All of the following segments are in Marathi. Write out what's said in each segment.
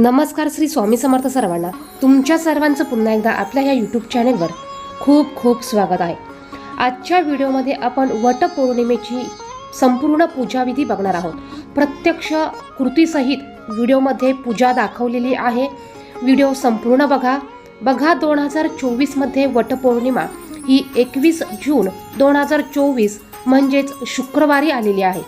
नमस्कार श्री स्वामी समर्थ सर्वांना. तुमच्या सर्वांचं पुन्हा एकदा आपल्या या यूट्यूब चॅनेलवर खूप खूप स्वागत आहे. आजच्या व्हिडिओमध्ये आपण वटपौर्णिमेची संपूर्ण पूजाविधी बघणार आहोत. प्रत्यक्ष कृतीसहित व्हिडिओमध्ये पूजा दाखवलेली आहे. व्हिडिओ संपूर्ण बघा. बघा दोन हजार चोवीसमध्ये वटपौर्णिमा ही एकवीस जून दोन हजार चोवीस म्हणजेच शुक्रवारी आलेली आहे.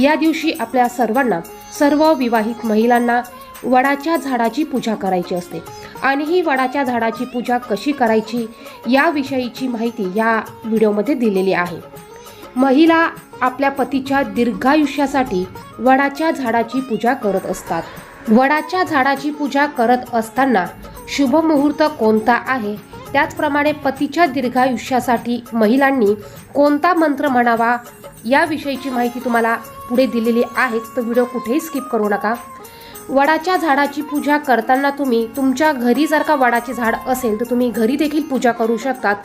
या दिवशी आपल्या सर्वांना सर्व विवाहित महिलांना वडाच्या झाडाची पूजा करायची असते. आणि ही वडाच्या झाडाची पूजा कशी करायची? याविषयीची माहिती या व्हिडिओमध्ये दिलेली आहे. महिला आपल्या पतीच्या दीर्घायुष्यासाठी वडाच्या झाडाची पूजा करत असतात. वडाच्या झाडाची पूजा करत असताना शुभ मुहूर्त कोणता आहे? त्याचप्रमाणे पतीच्या दीर्घायुष्यासाठी महिलांनी कोणता मंत्र म्हणावा? याविषयीची माहिती तुम्हाला पुढे दिलेली आहेच तर व्हिडिओ कुठेही स्किप करू नका. वडाच्या झाडाची पूजा करताना तुम्ही तुमच्या घरी जर का वडाचे झाड असेल तर तुम्ही घरी देखील पूजा करू शकतात.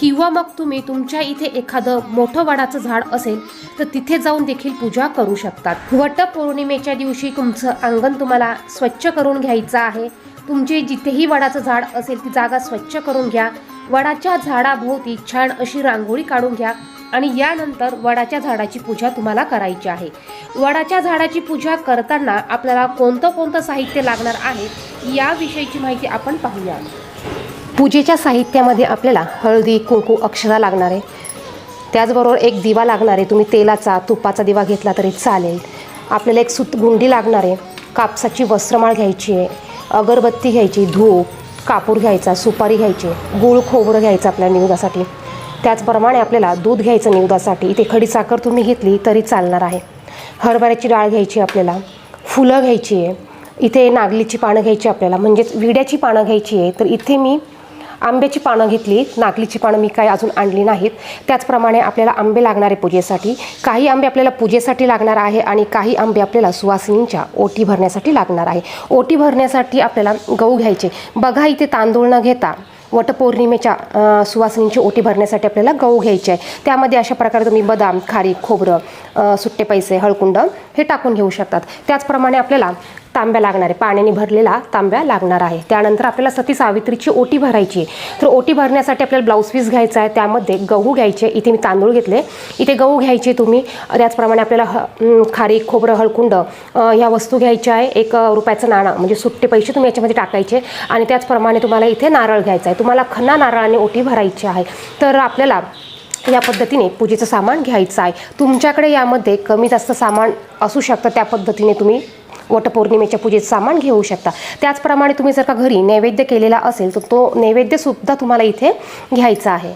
किंवा मग तुम्ही तुमच्या इथे एखादं मोठं वडाचं झाड असेल तर तिथे जाऊन देखील पूजा करू शकतात. वटपौर्णिमेच्या दिवशी तुमचं अंगण तुम्हाला स्वच्छ करून घ्यायचं आहे. तुमचे जिथेही वडाचं झाड असेल ती जागा स्वच्छ करून घ्या. वडाच्या झाडाभोवती छान अशी रांगोळी काढून घ्या. आणि यानंतर वडाच्या झाडाची पूजा तुम्हाला करायची आहे. वडाच्या झाडाची पूजा करताना आपल्याला कोणतं कोणतं साहित्य लागणार आहे याविषयीची माहिती आपण पाहूया. पूजेच्या साहित्यामध्ये आपल्याला हळदी कुंकू अक्षरा लागणार आहे. त्याचबरोबर एक दिवा लागणार आहे. तुम्ही तेलाचा तुपाचा दिवा घेतला तरी चालेल. आपल्याला एक सुत गुंडी लागणार आहे. कापसाची वस्त्रमाळ घ्यायची आहे. अगरबत्ती घ्यायची धूप कापूर घ्यायचा सुपारी घ्यायची गुळ खोबरं घ्यायचं आपल्या निवेदासाठी त्याचप्रमाणे आपल्याला दूध घ्यायचं निवदासाठी इथे खडी साखर तुम्ही घेतली तरी चालणार आहे. हरभऱ्याची डाळ घ्यायची आपल्याला. फुलं घ्यायची आहे. इथे नागलीची पानं घ्यायची आपल्याला. म्हणजेच विड्याची पानं घ्यायची आहे. तर इथे मी आंब्याची पानं घेतली. नागलीची पानं मी काय अजून आणली नाहीत. त्याचप्रमाणे आपल्याला आंबे लागणार आहे पूजेसाठी. काही आंबे आपल्याला पूजेसाठी लागणार आहे आणि काही आंबे आपल्याला सुवासिनींच्या ओटी भरण्यासाठी लागणार आहे. ओटी भरण्यासाठी आपल्याला गहू घ्यायचे. बघा इथे तांदूळ न घेता वटपौर्णिमेच्या अ, सुवासिनींची ओटी भरण्यासाठी आपल्याला गहू घ्यायचे आहे. त्यामध्ये अशा प्रकारे तुम्ही बदाम खारी खोबरं सुट्टे पैसे हळकुंड हे टाकून घेऊ शकतात. त्याचप्रमाणे आपल्याला तांब्या लागणार आहे. पाण्याने भरलेला तांब्या लागणार आहे. त्यानंतर आपल्याला सती सावित्रीची ओटी भरायची आहे. तर ओटी भरण्यासाठी आपल्याला ब्लाऊज पीस घ्यायचा आहे. त्यामध्ये गहू घ्यायचे. इथे मी तांदूळ घेतले. इथे गहू घ्यायचे तुम्ही. त्याचप्रमाणे आपल्याला ह खारीक खोबरं हळकुंड ह्या वस्तू घ्यायच्या आहे. एक रुपयाचं नाणं म्हणजे सुट्टे पैसे तुम्ही याच्यामध्ये टाकायचे. आणि त्याचप्रमाणे तुम्हाला इथे नारळ घ्यायचा आहे. तुम्हाला खन्ना नारळाने ओटी भरायची आहे. तर आपल्याला या पद्धतीने पूजेचं सामान घ्यायचं आहे. तुमच्याकडे यामध्ये कमी जास्त सामान असू शकतं. त्या पद्धतीने तुम्ही वटपौर्णिमेच्या पूजेत सामान घेऊ शकता. त्याचप्रमाणे तुम्ही जर का घरी नैवेद्य केलेला असेल तर तो नैवेद्यसुद्धा तुम्हाला इथे घ्यायचा आहे.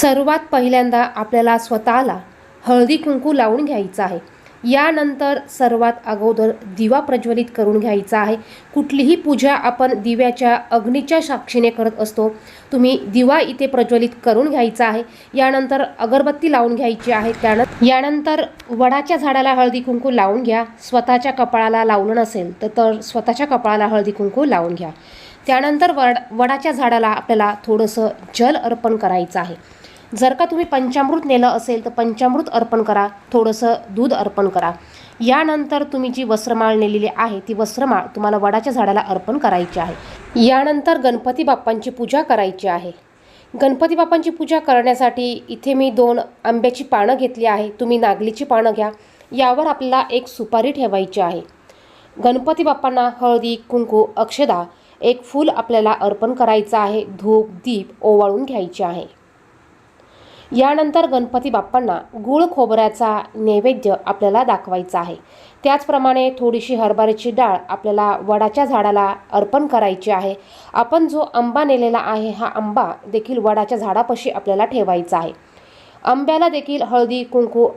सर्वात पहिल्यांदा आपल्याला स्वतःला हळदी कुंकू लावून घ्यायचं आहे. यानंतर सर्वात अगोदर दिवा प्रज्वलित करून घ्यायचा आहे. कुठलीही पूजा आपण दिव्याच्या अग्नीच्या साक्षीने करत असतो तुम्ही दिवा इथे प्रज्वलित करून घ्यायचा आहे. यानंतर अगरबत्ती लावून घ्यायची आहे. त्यानंतर यानंतर वडाच्या झाडाला हळदी कुंकू लावून घ्या. स्वतःच्या कपाळाला लावलं नसेल तर तर स्वतःच्या कपाळाला हळदी कुंकू लावून घ्या. त्यानंतर वड वडाच्या झाडाला आपल्याला थोडंसं जल अर्पण करायचं आहे. जर का तुम्ही पंचामृत नेलं असेल तर पंचामृत अर्पण करा. थोडंसं दूध अर्पण करा. यानंतर तुम्ही जी वस्त्रमाळ नेलेली आहे ती वस्त्रमाळ तुम्हाला वडाच्या झाडाला अर्पण करायची आहे. यानंतर गणपती बाप्पांची पूजा करायची आहे. गणपती बाप्पांची पूजा करण्यासाठी इथे मी दोन आंब्याची पानं घेतली आहे. तुम्ही नागलीची पानं घ्या. यावर आपल्याला एक सुपारी ठेवायची आहे. गणपती बाप्पांना हळदी कुंकू अक्षदा एक फूल आपल्याला अर्पण करायचं आहे. धूप दीप ओवाळून घ्यायचे आहे. यानंतर गणपती बाप्पांना गुळ खोबऱ्याचा नैवेद्य आपल्याला दाखवायचा आहे. त्याचप्रमाणे थोडीशी हरभऱ्याची डाळ आपल्याला वडाच्या झाडाला अर्पण करायची आहे. आपण जो आंबा नेलेला आहे हा आंबा देखील वडाच्या झाडापाशी आपल्याला ठेवायचा आहे. आंब्याला देखील हळदी कुंकू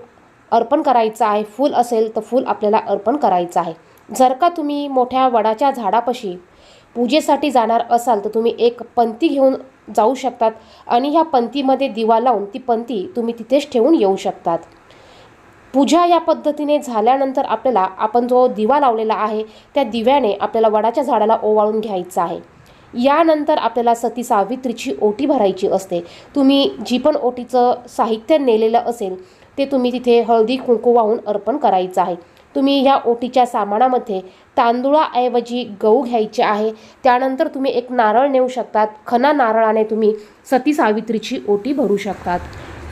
अर्पण करायचं आहे. फूल असेल तर फूल आपल्याला अर्पण करायचं आहे. जर का तुम्ही मोठ्या वडाच्या झाडापाशी पूजेसाठी जाणार असाल तर तुम्ही एक पंती घेऊन जाऊ शकतात आणि ह्या पंतीमध्ये दिवा लावून ती पंती तुम्ही तिथेच ठेवून येऊ शकतात. पूजा या पद्धतीने झाल्यानंतर आपल्याला आपण जो दिवा लावलेला आहे त्या दिव्याने आपल्याला वडाच्या झाडाला ओवाळून घ्यायचं आहे. यानंतर आपल्याला सती सावित्रीची ओटी भरायची असते. तुम्ही जी पण ओटीचं साहित्य नेलेलं असेल ते तुम्ही तिथे हळदी कुंकू वाहून अर्पण करायचं आहे. तुम्ही या ओटीच्या सामानामध्ये तांदूळाऐवजी गहू घ्यायचे आहे. त्यानंतर तुम्ही एक नारळ नेऊ शकतात. खना नारळाने तुम्ही सती सावित्रीची ओटी भरू शकतात.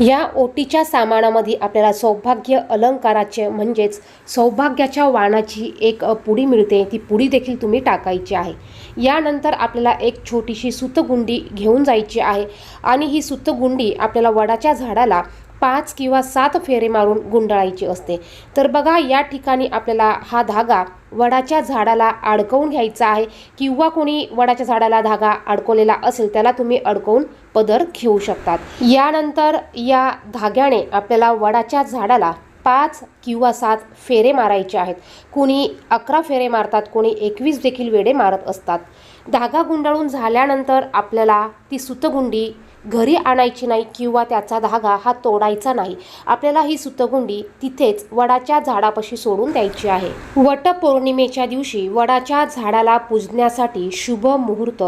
या ओटीच्या सामानामध्ये आपल्याला सौभाग्य अलंकाराचे म्हणजेच सौभाग्याच्या वाणाची एक पुडी मिळते. ती पुडी देखील तुम्ही टाकायची आहे. यानंतर आपल्याला एक छोटीशी सुतगुंडी घेऊन जायची आहे. आणि ही सुतगुंडी आपल्याला वडाच्या झाडाला पाच किंवा सात फेरे मारून गुंडाळायची असते. तर बघा या ठिकाणी आपल्याला हा धागा वडाच्या झाडाला अडकवून घ्यायचा आहे किंवा कोणी वडाच्या झाडाला धागा अडकवलेला असेल त्याला तुम्ही अडकवून पदर घेऊ शकतात. यानंतर या धाग्याने आपल्याला वडाच्या झाडाला पाच किंवा सात फेरे मारायचे आहेत. कोणी अकरा फेरे मारतात कोणी एकवीस देखील वेडे मारत असतात. धागा गुंडाळून झाल्यानंतर आपल्याला ती सुतगुंडी घरी आणायची नाही किंवा त्याचा धागा हा तोडायचा नाही. आपल्याला ही सुतगुंडी तिथेच वडाच्या झाडापाशी सोडून द्यायची आहे. वटपौर्णिमेच्या दिवशी वडाच्या झाडाला पूजण्यासाठी शुभ मुहूर्त.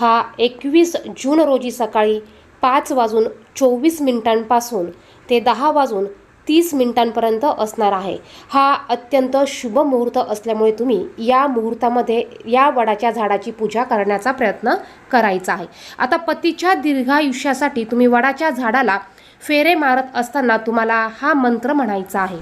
हा एकवीस जून रोजी सकाळी पाच वाजून चोवीस मिनिटांपासून ते दहा वाजून तीस मिनिटांपर्यंत असणार आहे. हा अत्यंत शुभ मुहूर्त असल्यामुळे तुम्ही या मुहूर्तामध्ये या वडाच्या झाडाची पूजा करण्याचा प्रयत्न करायचा आहे. आता पतीच्या दीर्घायुष्यासाठी तुम्ही वडाच्या झाडाला फेरे मारत असताना तुम्हाला हा मंत्र म्हणायचा आहे.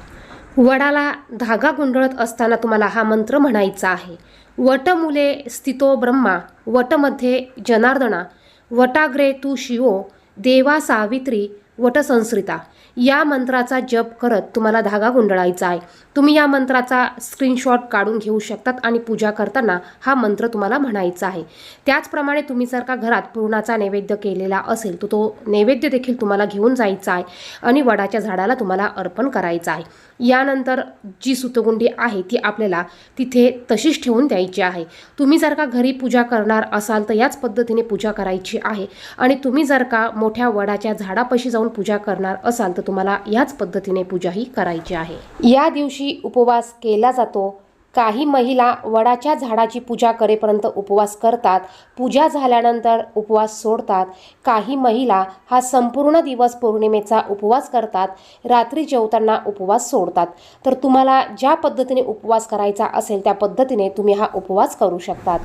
वडाला धागा गुंडळत असताना तुम्हाला हा मंत्र म्हणायचा आहे. वटमुले स्थितो ब्रह्मा वटमध्ये जनार्दना वटाग्रे तू शिवो देवा सावित्री वटसंस्कृता या मंत्राचा जप करत तुम्हाला धागा गुंडळायचा आहे. तुम्ही या मंत्राचा स्क्रीनशॉट काढून घेऊ शकतात आणि पूजा करताना हा मंत्र तुम्हाला म्हणायचा आहे. त्याचप्रमाणे तुम्ही जर का घरात पूर्णाचा नैवेद्य केलेला असेल तर तो नैवेद्य देखील तुम्हाला घेऊन जायचा आहे आणि वडाच्या झाडाला तुम्हाला अर्पण करायचं आहे. यानंतर जी सुतगुंडी आहे ती आपल्याला तिथे तशीच ठेवून द्यायची आहे. तुम्ही जर का घरी पूजा करणार असाल तर याच पद्धतीने पूजा करायची आहे. आणि तुम्ही जर का मोठ्या वडाच्या झाडापाशी जाऊन पूजा करणार असाल तर तुम्हाला याच पद्धतीने पूजाही करायची आहे. या दिवशी उपवास केला जातो. काही महिला वडाच्या झाडाची पूजा करेपर्यंत उपवास करतात. पूजा झाल्यानंतर उपवास सोडतात. काही महिला हा संपूर्ण दिवस पौर्णिमेचा उपवास करतात. रात्री जेवताना उपवास सोडतात. तर तुम्हाला ज्या पद्धतीने उपवास करायचा असेल त्या पद्धतीने तुम्ही हा उपवास करू शकतात.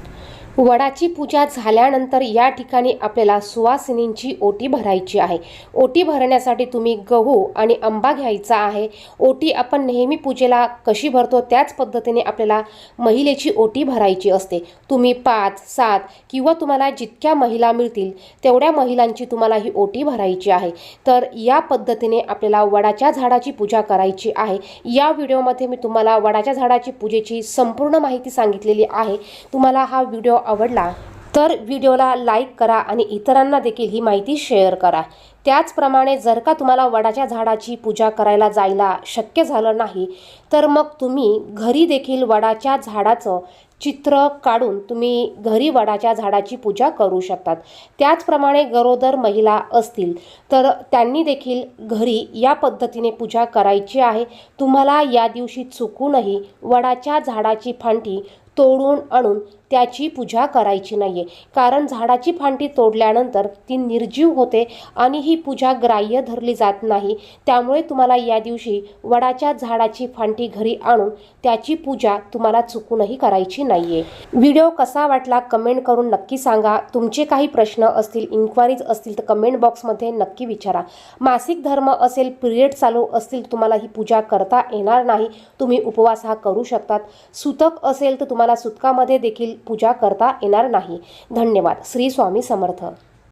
वडाची पूजा झाल्यानंतर या ठिकाणी आपल्याला सुवासिनींची ओटी भरायची आहे. ओटी भरण्यासाठी तुम्ही गहू आणि आंबा घ्यायचा आहे. ओटी आपण नेहमी पूजेला कशी भरतो त्याच पद्धतीने आपल्याला महिलेची ओटी भरायची असते. तुम्ही पाच सात किंवा तुम्हाला जितक्या महिला मिळतील तेवढ्या महिलांची तुम्हाला ही ओटी भरायची आहे. तर या पद्धतीने आपल्याला वडाच्या झाडाची पूजा करायची आहे. या व्हिडिओमध्ये मी तुम्हाला वडाच्या झाडाची पूजेची संपूर्ण माहिती सांगितलेली आहे. तुम्हाला हा व्हिडिओ आवडला तर व्हिडिओला लाईक करा आणि इतरांना देखील ही माहिती शेअर करा. त्याचप्रमाणे जर का तुम्हाला वडाच्या झाडाची पूजा करायला जायला शक्य झालं नाही तर मग तुम्ही घरी देखील वडाच्या झाडाचं चित्र काढून तुम्ही घरी वडाच्या झाडाची पूजा करू शकतात. त्याचप्रमाणे गरोदर महिला असतील तर त्यांनी देखील घरी या पद्धतीने पूजा करायची आहे. तुम्हाला या दिवशी चुकूनही वडाच्या झाडाची फांटी तोडून आणून त्याची पूजा करायची नाही आहे कारण झाडाची फांटी तोडल्यानंतर ती निर्जीव होते आणि ही पूजा ग्राह्य धरली जात नाही. त्यामुळे तुम्हाला या दिवशी वडाच्या झाडाची फांटी घरी आणून त्याची पूजा तुम्हाला चुकूनही करायची नाही आहे व्हिडिओ कसा वाटला कमेंट करून नक्की सांगा. तुमचे काही प्रश्न असतील इन्क्वायरीज असतील तर कमेंट बॉक्समध्ये नक्की विचारा. मासिक धर्म असेल पिरियड चालू असतील तुम्हाला ही पूजा करता येणार नाही. तुम्ही उपवास हा करू शकतात. सुतक असेल तर तुम्हाला सुतकामध्ये देखील पूजा करता येणार नाही. धन्यवाद. श्री स्वामी समर्थ.